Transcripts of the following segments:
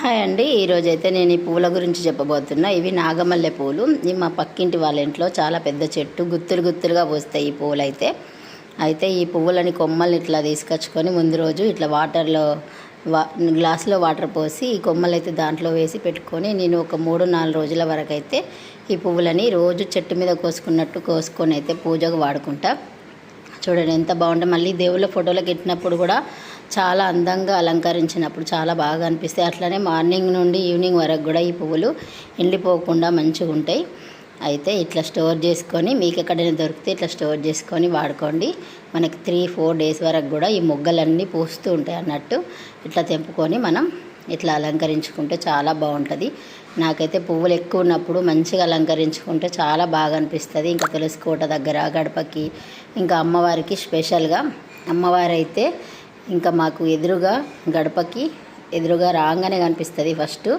Hi అండి. ఈరోజైతే నేను ఈ పూల గురించి చెప్పబోతున్నా. ఇవి నాగమల్లె పూలు. ఇవి మా పక్కింటి వాళ్ళ ఇంట్లో చాలా పెద్ద చెట్టు. గుత్తులు గుత్తులుగా పోస్తాయి ఈ పువ్వులు అయితే అయితే ఈ పువ్వులని కొమ్మల్ని ఇట్లా తీసుకొచ్చుకొని ముందు రోజు ఇట్లా వాటర్లో వా గ్లాసులో వాటర్ పోసి ఈ కొమ్మలు అయితే దాంట్లో వేసి పెట్టుకొని నేను ఒక మూడు నాలుగు రోజుల వరకు అయితే ఈ పువ్వులని రోజు చెట్టు మీద కోసుకున్నట్టు కోసుకొని అయితే పూజకు వాడుకుంటా. చూడండి ఎంత బాగుంటుంది మళ్ళీ దేవుళ్ళ ఫోటోలకు ఎట్టినప్పుడు కూడా చాలా అందంగా అలంకరించినప్పుడు చాలా బాగా అనిపిస్తాయి. అట్లనే మార్నింగ్ నుండి ఈవినింగ్ వరకు కూడా ఈ పువ్వులు ఎండిపోకుండా మంచిగా ఉంటాయి. అయితే ఇట్లా స్టోర్ చేసుకొని మీకు ఎక్కడైనా దొరికితే ఇట్లా స్టోర్ చేసుకొని వాడుకోండి. మనకి త్రీ ఫోర్ డేస్ వరకు కూడా ఈ మొగ్గలన్నీ పూస్తూ ఉంటాయి అన్నట్టు. ఇట్లా తెంపుకొని మనం ఇట్లా అలంకరించుకుంటే చాలా బాగుంటుంది. నాకైతే పువ్వులు ఎక్కువ ఉన్నప్పుడు మంచిగా అలంకరించుకుంటే చాలా బాగా అనిపిస్తుంది. ఇంకా తులసి కోట దగ్గర గడపకి ఇంకా అమ్మవారికి స్పెషల్గా అమ్మవారు అయితే ఇంకా మాకు ఎదురుగా గడపకి ఎదురుగా రాగానే కనిపిస్తుంది ఫస్ట్.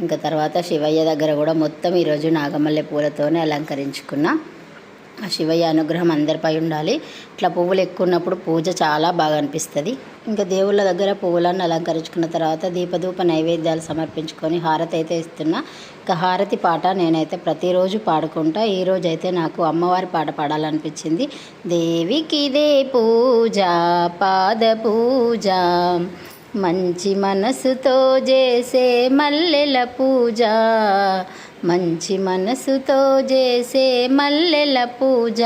ఇంకా తర్వాత శివయ్య దగ్గర కూడా మొత్తం ఈరోజు నాగమల్లె పూలతోనే అలంకరించుకున్నా. ఆ శివయ్య అనుగ్రహం అందరిపై ఉండాలి. ఇట్లా పువ్వులు ఎక్కువ ఉన్నప్పుడు పూజ చాలా బాగా అనిపిస్తుంది. ఇంకా దేవుళ్ళ దగ్గర పువ్వులను అలంకరించుకున్న తర్వాత దీపధూప నైవేద్యాలు సమర్పించుకొని హారతి అయితే ఇస్తున్నా. ఇంకా హారతి పాట నేనైతే ప్రతిరోజు పాడుకుంటా. ఈరోజు అయితే నాకు అమ్మవారి పాట పాడాలనిపించింది. దేవికి దే పూజ పాద పూజ. మంచి మనసుతో చేసే మల్లెల పూజ. మంచి మనసుతో చేసే మల్లెల పూజ.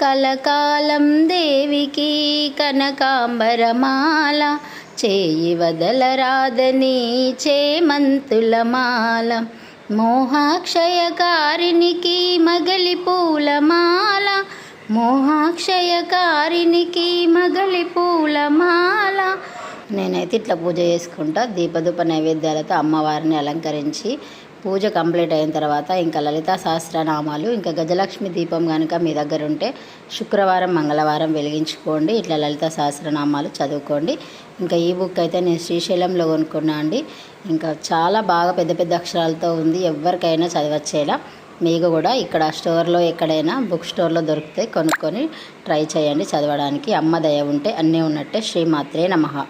కలకాలం దేవికి కనకాంబరమాల. చేయి వదలరాదని చేమంతుల మాల. మోహాక్షయకారినికి మగలి పూలమాల. మోహాక్షయకారినికి మగలి పూలమాల. నేనైతే ఇట్లా పూజ చేసుకుంటా. దీపధూప నైవేద్యాలతో అమ్మవారిని అలంకరించి పూజ కంప్లీట్ అయిన తర్వాత ఇంకా లలితా సహస్రనామాలు ఇంకా గజలక్ష్మి దీపం కనుక మీ దగ్గర ఉంటే శుక్రవారం మంగళవారం వెలిగించుకోండి. ఇట్లా లలిత సహస్రనామాలు చదువుకోండి. ఇంకా ఈ బుక్ అయితే నేను శ్రీశైలంలో కొనుక్కున్నా అండి. ఇంకా చాలా బాగా పెద్ద పెద్ద అక్షరాలతో ఉంది. ఎవరికైనా చదివచ్చేలా మీకు కూడా ఇక్కడ స్టోర్లో ఎక్కడైనా బుక్ స్టోర్లో దొరికితే కొనుక్కొని ట్రై చేయండి. చదవడానికి అమ్మ దయ ఉంటే అన్నీ ఉన్నట్టే. శ్రీమాత్రే నమ.